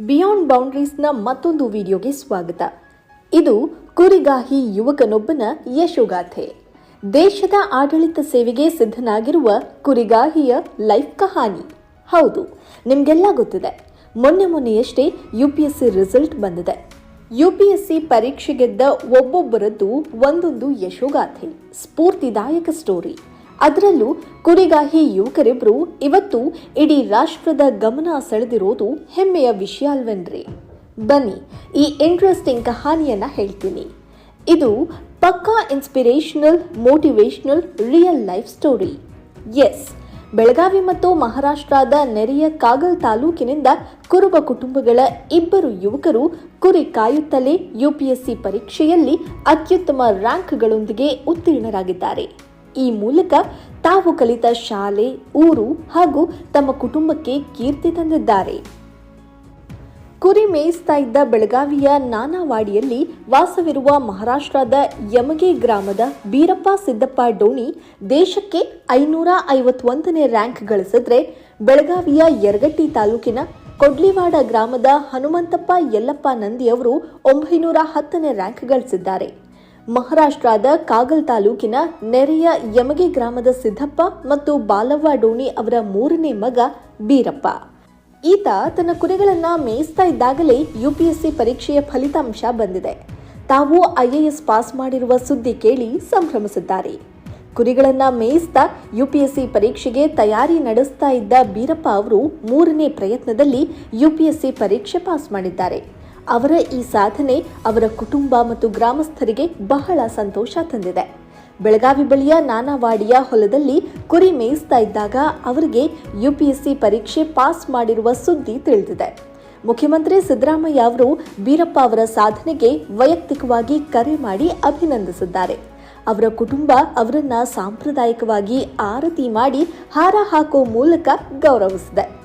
Beyond ಬೌಂಡ್ರೀಸ್ನ ಮತ್ತೊಂದು ವಿಡಿಯೋಗೆ ಸ್ವಾಗತ. ಇದು ಕುರಿಗಾಹಿ ಯುವಕನೊಬ್ಬನ ಯಶೋಗಾಥೆ. ದೇಶದ ಆಡಳಿತ ಸೇವೆಗೆ ಸಿದ್ಧನಾಗಿರುವ ಕುರಿಗಾಹಿಯ ಲೈಫ್ ಕಹಾನಿ. ಹೌದು, ನಿಮಗೆಲ್ಲ ಗೊತ್ತಿದೆ. ಮೊನ್ನೆ ಮೊನ್ನೆಯಷ್ಟೇ U P S C result ಬಂದಿದೆ. ಯು ಪಿ ಎಸ್ ಸಿ ಪರೀಕ್ಷೆ ಗೆದ್ದ ಒಬ್ಬೊಬ್ಬರದ್ದು ಒಂದೊಂದು ಯಶೋಗಾಥೆ. ಸ್ಫೂರ್ತಿದಾಯಕ ಸ್ಟೋರಿ. ಅದರಲ್ಲೂ ಕುರಿಗಾಹಿ ಯುವಕರಿಬ್ಬರು ಇವತ್ತು ಇಡೀ ರಾಷ್ಟ್ರದ ಗಮನ ಸೆಳೆದಿರೋದು ಹೆಮ್ಮೆಯ ವಿಷಯ ಅಲ್ವೇನ್ರಿ? ಬನ್ನಿ, ಈ ಇಂಟ್ರೆಸ್ಟಿಂಗ್ ಕಹಾನಿಯನ್ನು ಹೇಳ್ತೀನಿ. ಇದು ಪಕ್ಕಾ inspirational motivational real life story S Belagavi ಮತ್ತು ಮಹಾರಾಷ್ಟ್ರದ ನೆರೆಯ ಕಾಗಲ್ ತಾಲೂಕಿನಿಂದ ಕುರುಬ ಕುಟುಂಬಗಳ ಇಬ್ಬರು ಯುವಕರು ಕುರಿ ಕಾಯುತ್ತಲೇ ಯುಪಿಎಸ್ಸಿ ಪರೀಕ್ಷೆಯಲ್ಲಿ ಅತ್ಯುತ್ತಮ ರ್ಯಾಂಕ್ಗಳೊಂದಿಗೆ ಉತ್ತೀರ್ಣರಾಗಿದ್ದಾರೆ. ಈ ಮೂಲಕ ತಾವು ಕಲಿತ ಶಾಲೆ, ಊರು ಹಾಗೂ ತಮ್ಮ ಕುಟುಂಬಕ್ಕೆ ಕೀರ್ತಿ ತಂದಿದ್ದಾರೆ. ಕುರಿ ಮೇಯಿಸ್ತಾ ಇದ್ದ ಬೆಳಗಾವಿಯ ನಾನಾವಾಡಿಯಲ್ಲಿ ವಾಸವಿರುವ ಮಹಾರಾಷ್ಟ್ರದ ಯಮಗೆ ಗ್ರಾಮದ ಬೀರಪ್ಪ ಸಿದ್ದಪ್ಪ ಡೋಣಿ ದೇಶಕ್ಕೆ ಐನೂರ ಐವತ್ತೊಂದನೇ ರ್ಯಾಂಕ್ ಗಳಿಸಿದ್ರೆ ಬೆಳಗಾವಿಯ ಯರಗಟ್ಟಿ ತಾಲೂಕಿನ ಕೊಡ್ಲಿವಾಡ ಗ್ರಾಮದ ಹನುಮಂತಪ್ಪ ಯಲ್ಲಪ್ಪ ನಂದಿಯವರು ಒಂಬೈನೂರ ಹತ್ತನೇ ರ್ಯಾಂಕ್ ಗಳಿಸಿದ್ದಾರೆ. ಮಹಾರಾಷ್ಟ್ರದ ಕಾಗಲ್ ತಾಲೂಕಿನ ನೆರೆಯ ಯಮಗೆ ಗ್ರಾಮದ ಸಿದ್ದಪ್ಪ ಮತ್ತು ಬಾಲವ್ವ ಡೋಣಿ ಅವರ ಮೂರನೇ ಮಗ ಬೀರಪ್ಪ. ಈತ ತನ್ನ ಕುರಿಗಳನ್ನು ಮೇಯಿಸ್ತಾ ಇದ್ದಾಗಲೇ ಯುಪಿಎಸ್ಸಿ ಪರೀಕ್ಷೆಯ ಫಲಿತಾಂಶ ಬಂದಿದೆ. ತಾವು ಐಎಎಸ್ ಪಾಸ್ ಮಾಡಿರುವ ಸುದ್ದಿ ಕೇಳಿ ಸಂಭ್ರಮಿಸಿದ್ದಾರೆ. ಕುರಿಗಳನ್ನು ಮೇಯಿಸ್ತಾ ಯುಪಿಎಸ್ಸಿ ಪರೀಕ್ಷೆಗೆ ತಯಾರಿ ನಡೆಸ್ತಾ ಇದ್ದ ಬೀರಪ್ಪ ಅವರು ಮೂರನೇ ಪ್ರಯತ್ನದಲ್ಲಿ ಯುಪಿಎಸ್ಸಿ ಪರೀಕ್ಷೆ ಪಾಸ್ ಮಾಡಿದ್ದಾರೆ. ಅವರ ಈ ಸಾಧನೆ ಅವರ ಕುಟುಂಬ ಮತ್ತು ಗ್ರಾಮಸ್ಥರಿಗೆ ಬಹಳ ಸಂತೋಷ ತಂದಿದೆ. ಬೆಳಗಾವಿ ಬಳಿಯ ನಾನಾವಾಡಿಯ ಹೊಲದಲ್ಲಿ ಕುರಿ ಮೇಯಿಸ್ತಾ ಇದ್ದಾಗ ಅವರಿಗೆ ಯುಪಿಎಸ್ಸಿ ಪರೀಕ್ಷೆ ಪಾಸ್ ಮಾಡಿರುವ ಸುದ್ದಿ ತಿಳಿದಿದೆ. ಮುಖ್ಯಮಂತ್ರಿ ಸಿದ್ದರಾಮಯ್ಯ ಅವರು ಬೀರಪ್ಪ ಅವರ ಸಾಧನೆಗೆ ವೈಯಕ್ತಿಕವಾಗಿ ಕರೆ ಮಾಡಿ ಅಭಿನಂದಿಸಿದ್ದಾರೆ. ಅವರ ಕುಟುಂಬ ಅವರನ್ನ ಸಾಂಪ್ರದಾಯಿಕವಾಗಿ ಆರತಿ ಮಾಡಿ ಹಾರ ಹಾಕೋ ಮೂಲಕ ಗೌರವಿಸಿದೆ.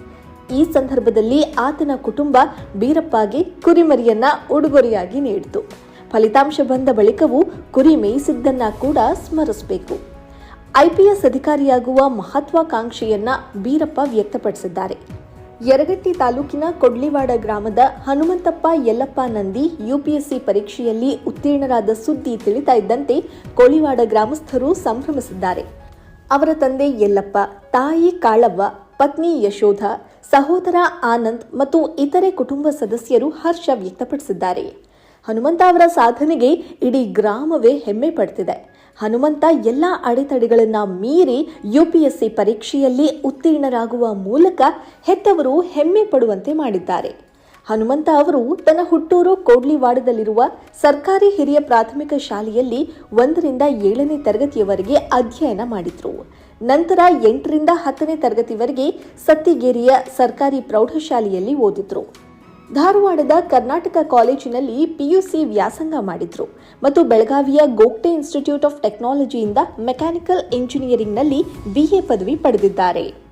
ಈ ಸಂದರ್ಭದಲ್ಲಿ ಆತನ ಕುಟುಂಬ ಬೀರಪ್ಪಗೆ ಕುರಿಮರಿಯನ್ನ ಉಡುಗೊರೆಯಾಗಿ ನೀಡಿತು. ಫಲಿತಾಂಶ ಬಂದ ಬಳಿಕವೂ ಕುರಿ ಮೇಯಿಸಿದ್ದನ್ನ ಕೂಡ ಸ್ಮರಿಸಬೇಕು. ಐಪಿಎಸ್ ಅಧಿಕಾರಿಯಾಗುವ ಮಹತ್ವಾಕಾಂಕ್ಷೆಯನ್ನ ಬೀರಪ್ಪ ವ್ಯಕ್ತಪಡಿಸಿದ್ದಾರೆ. ಯರಗಟ್ಟಿ ತಾಲೂಕಿನ ಕೊಡ್ಲಿವಾಡ ಗ್ರಾಮದ ಹನುಮಂತಪ್ಪ ಯಲ್ಲಪ್ಪ ನಂದಿ ಯುಪಿಎಸ್ಸಿ ಪರೀಕ್ಷೆಯಲ್ಲಿ ಉತ್ತೀರ್ಣರಾದ ಸುದ್ದಿ ತಿಳಿತಾ ಇದ್ದಂತೆ ಕೋಳಿವಾಡ ಗ್ರಾಮಸ್ಥರು ಸಂಭ್ರಮಿಸಿದ್ದಾರೆ. ಅವರ ತಂದೆ ಯಲ್ಲಪ್ಪ, ತಾಯಿ ಕಾಳವ್ವ ಪತ್ನಿ ಯಶೋಧ, ಸಹೋದರ ಆನಂದ್ ಮತ್ತು ಇತರೆ ಕುಟುಂಬ ಸದಸ್ಯರು ಹರ್ಷ ವ್ಯಕ್ತಪಡಿಸಿದ್ದಾರೆ. ಹನುಮಂತ ಅವರ ಸಾಧನೆಗೆ ಇಡೀ ಗ್ರಾಮವೇ ಹೆಮ್ಮೆ ಪಡ್ತಿದೆ. ಹನುಮಂತ ಎಲ್ಲ ಅಡೆತಡೆಗಳನ್ನು ಮೀರಿ ಯುಪಿಎಸ್ಸಿ ಪರೀಕ್ಷೆಯಲ್ಲಿ ಉತ್ತೀರ್ಣರಾಗುವ ಮೂಲಕ ಹೆತ್ತವರು ಹೆಮ್ಮೆ ಪಡುವಂತೆ ಮಾಡಿದ್ದಾರೆ. ಹನುಮಂತ ಅವರು ತನ್ನ ಹುಟ್ಟೂರು ಕೋಡ್ಲಿವಾಡದಲ್ಲಿರುವ ಸರ್ಕಾರಿ ಹಿರಿಯ ಪ್ರಾಥಮಿಕ ಶಾಲೆಯಲ್ಲಿ ಒಂದರಿಂದ ಏಳನೇ ತರಗತಿಯವರೆಗೆ ಅಧ್ಯಯನ ಮಾಡಿದ್ರು. ನಂತರ ಎಂಟರಿಂದ ಹತ್ತನೇ ತರಗತಿವರೆಗೆ ಸತ್ತಿಗೇರಿಯ ಸರ್ಕಾರಿ ಪ್ರೌಢಶಾಲೆಯಲ್ಲಿ ಓದಿದ್ರು. ಧಾರವಾಡದ ಕರ್ನಾಟಕ ಕಾಲೇಜಿನಲ್ಲಿ ಪಿಯುಸಿ ವ್ಯಾಸಂಗ ಮಾಡಿದ್ರು ಮತ್ತು ಬೆಳಗಾವಿಯ ಗೋಕ್ಟೆ ಇನ್ಸ್ಟಿಟ್ಯೂಟ್ ಆಫ್ ಟೆಕ್ನಾಲಜಿಯಿಂದ ಮೆಕ್ಯಾನಿಕಲ್ ಇಂಜಿನಿಯರಿಂಗ್ನಲ್ಲಿ ಬಿಎ ಪದವಿ ಪಡೆದಿದ್ದಾರೆ.